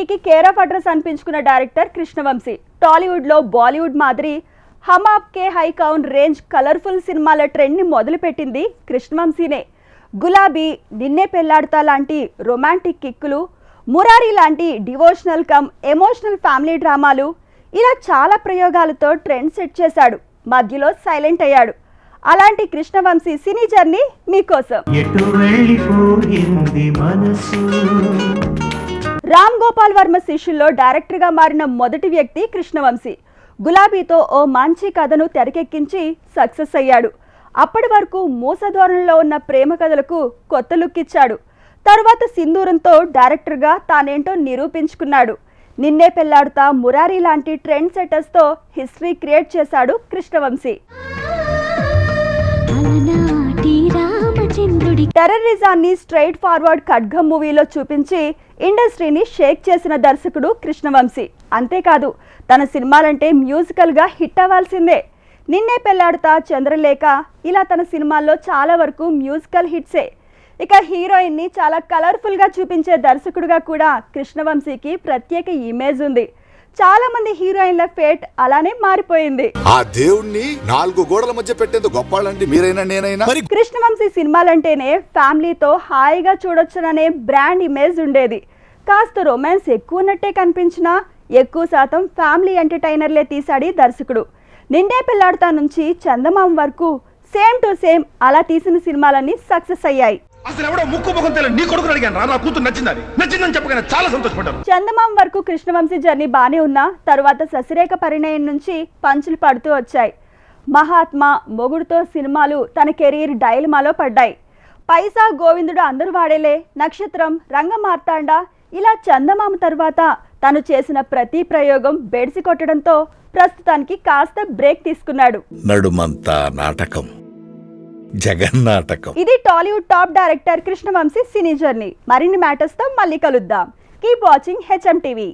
ఇంటింటికి care of address అనిపించుకున్న director Krishna Vamsi. టాలీవుడ్లో బాలీవుడ్ మాదిరి హమ్ ఆప్ కే హై కౌన్ రేంజ్ కలర్ఫుల్ సినిమాల ట్రెండ్ని మొదలుపెట్టింది కృష్ణవంశీనే. గులాబీ నిన్నే పెళ్ళాడతా లాంటి రొమాంటిక్ కిక్కులు మురారి లాంటి డివోషనల్ కమ్ ఎమోషనల్ ఫ్యామిలీ డ్రామాలు ఇలా చాలా ప్రయోగాలతో ట్రెండ్ సెట్ చేశాడు. మధ్యలో సైలెంట్ అయ్యాడు. అలాంటి కృష్ణవంశీ సినీ జర్నీ మీకోసం. ఎటు వెళ్ళిపోయింది మనసు? రామ్ గోపాల్ వర్మ శిష్యుల్లో డైరెక్టర్గా మారిన మొదటి వ్యక్తి కృష్ణవంశీ. గులాబీతో ఓ మంచి కథను తెరకెక్కించి సక్సెస్ అయ్యాడు. అప్పటి వరకు మూస ధోరణిలో ఉన్న ప్రేమ కథలకు కొత్త లుక్ ఇచ్చాడు తర్వాత సింధూరంతో డైరెక్టర్గా తానేంటో నిరూపించుకున్నాడు. నిన్నే పెళ్ళాడుతా మురారి లాంటి ట్రెండ్ సెటర్స్తో హిస్టరీ క్రియేట్ చేశాడు కృష్ణవంశీ. టెర్రరిజాన్ని స్ట్రైట్ ఫార్వర్డ్ ఖడ్గం మూవీలో చూపించి ఇండస్ట్రీని షేక్ చేసిన దర్శకుడు కృష్ణవంశీ. అంతేకాదు తన సినిమాలంటే మ్యూజికల్గా హిట్ అవ్వాల్సిందే. నిన్నే పెళ్ళాడుతా చంద్రలేఖ ఇలా తన సినిమాల్లో చాలా వరకు మ్యూజికల్ హిట్సే. ఇక హీరోయిన్ని చాలా కలర్ఫుల్గా చూపించే దర్శకుడుగా కూడా కృష్ణవంశీకి ప్రత్యేక ఇమేజ్ ఉంది. చాలా మంది హీరోయిన్ల ఫేట్ అలానే మారిపోయింది. ఆ దేవుణ్ణి నాలుగు గోడల మధ్య పెట్టేందుకు గొప్పాళ్ళండి మీరైనా నేనైనా? కృష్ణవంశీ సినిమాలంటేనే ఫ్యామిలీతో హాయిగా చూడొచ్చుననే బ్రాండ్ ఇమేజ్ ఉండేది. కాస్త రొమాన్స్ ఎక్కువ ఉన్నట్టే కనిపించినా ఎక్కువ శాతం ఫ్యామిలీ ఎంటర్టైనర్లే తీశాడు దర్శకుడు. నిండే పిల్లాడుతా నుంచి చందమామ వరకు సేమ్ టు సేమ్ అలా తీసిన సినిమాలన్నీ సక్సెస్ అయ్యాయి. అసలు ఎవడో ముక్కు ముఖం తెలియదు నీ కొడుకుని అడిగాను. రా నా కూతురు నచ్చిందని. నచ్చిందని చెప్పగానే చాలా సంతోషపడ్డాను చందమామ వరకు కృష్ణవంశీ జర్నీ బానే ఉన్నా తర్వాత శశిరేఖ పరిణయం నుంచి పంచులు పడుతూ వచ్చాయి. మహాత్మా మొగుడుతో సినిమాలు తన కెరీర్ డైలమాలో పడ్డాయి. పైసా గోవిందుడు అందరూ వాడేలే. నక్షత్రం రంగ మార్తాండ ఇలా చందమామ తర్వాత తను చేసిన ప్రతి ప్రయోగం బెడిసి కొట్టడంతో ప్రస్తుతానికి కాస్త బ్రేక్ తీసుకున్నాడు. నడుమంతా నాటకం. జగన్నాటకం. ఇది Tollywood top director Krishna Vamsi cine journey. మరిన్ని మ్యాటర్స్తో మళ్ళీ కలుద్దాం. Keep watching HM TV